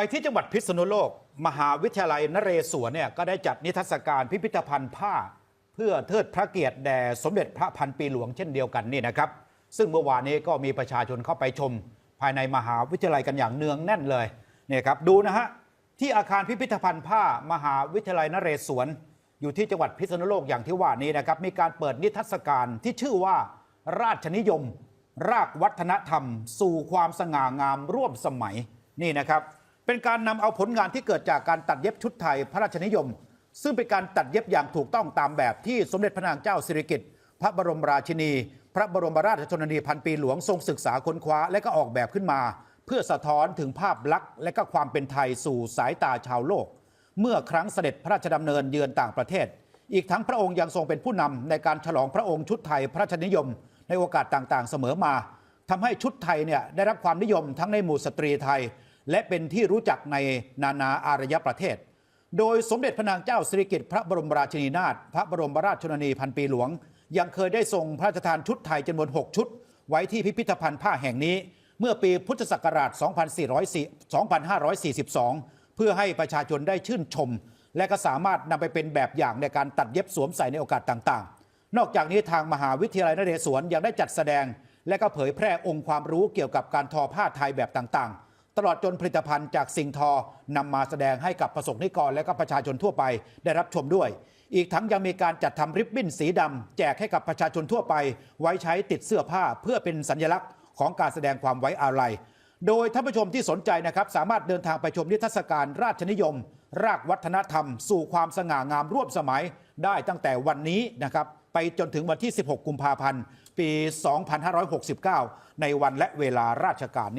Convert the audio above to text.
ไปที่จังหวัดพิษณุโลก มหาวิทยาลัยนเรศวรเนี่ยก็ได้จัดนิทรรศการพิพิธภัณฑ์ผ้า เพื่อเทิดพระเกียรติแด่สมเด็จพระพันปีหลวงเช่นเดียวกันนี่นะครับ ซึ่งเมื่อวานนี้ก็มีประชาชนเข้าไปชม ภายในมหาวิทยาลัยกันอย่างเนืองแน่นเลยเนี่ยครับดูนะฮะที่อาคารพิพิธภัณฑ์ผ้า มหาวิทยาลัยนเรศวร อยู่ที่จังหวัดพิษณุโลกอย่างที่ว่านี้นะครับมีการเปิดนิทรรศการที่ชื่อว่าราชนิยม รากวัฒนธรรม สู่ความสง่างามร่วมสมัยนี่นะครับ เป็นการนำเอาผลงานที่เกิดจากการตัดเย็บชุดไทยพระราชนิยม ซึ่งเป็นการตัดเย็บอย่างถูกต้องตามแบบที่สมเด็จพระนางเจ้าสิริกิติ์พระบรมราชินี พระบรมราชชนนีพันปีหลวงทรงศึกษาค้นคว้าและก็ออกแบบขึ้นมา เพื่อสะท้อนถึงภาพลักษณ์และก็ความเป็นไทยสู่สายตาชาวโลก เมื่อครั้งเสด็จพระราชดำเนินเยือนต่างประเทศ อีกทั้งพระองค์ยังทรงเป็นผู้นำในการฉลองพระองค์ชุดไทยพระราชนิยม ในโอกาสต่างๆ เสมอมาทำให้ชุดไทยเนี่ยได้รับความนิยมทั้งในหมู่สตรีไทย และเป็นที่รู้จักในนานาอารยประเทศ โดยสมเด็จพระนางเจ้าสิริกิติ์พระบรมราชินีนาถพระบรมราชชนนีพันปีหลวง ยังเคยได้ทรงพระราชทานชุดไทยจำนวน 6 ชุด ไว้ที่พิพิธภัณฑ์ผ้าแห่งนี้ เมื่อปีพุทธศักราช 2542 เพื่อให้ประชาชนได้ชื่นชม และก็สามารถนำไปเป็นแบบอย่างในการตัดเย็บสวมใส่ในโอกาสต่างๆ นอกจากนี้ทางมหาวิทยาลัยนเรศวรยังได้จัดแสดง และก็เผยแพร่องค์ความรู้เกี่ยวกับการทอผ้าไทยแบบต่างๆ ตลอดจนผลิตภัณฑ์จากสิ่งทอนำมาแสดงให้กับประสบนิกรและก็ประชาชนทั่วไปได้รับชมด้วย อีกทั้งยังมีการจัดทำริบบิ้นสีดำแจกให้กับประชาชนทั่วไป ไว้ใช้ติดเสื้อผ้าเพื่อเป็นสัญลักษณ์ของการแสดงความไว้อาลัย โดยท่านผู้ชมที่สนใจนะครับ สามารถเดินทางไปชมนิทรรศการราชนิยม รากวัฒนธรรม สู่ความสง่างามร่วมสมัยได้ตั้งแต่วันนี้นะครับไปจนถึงวันที่ 16 กุมภาพันธ์ ปี 2569 ในวันและเวลาราชการนี่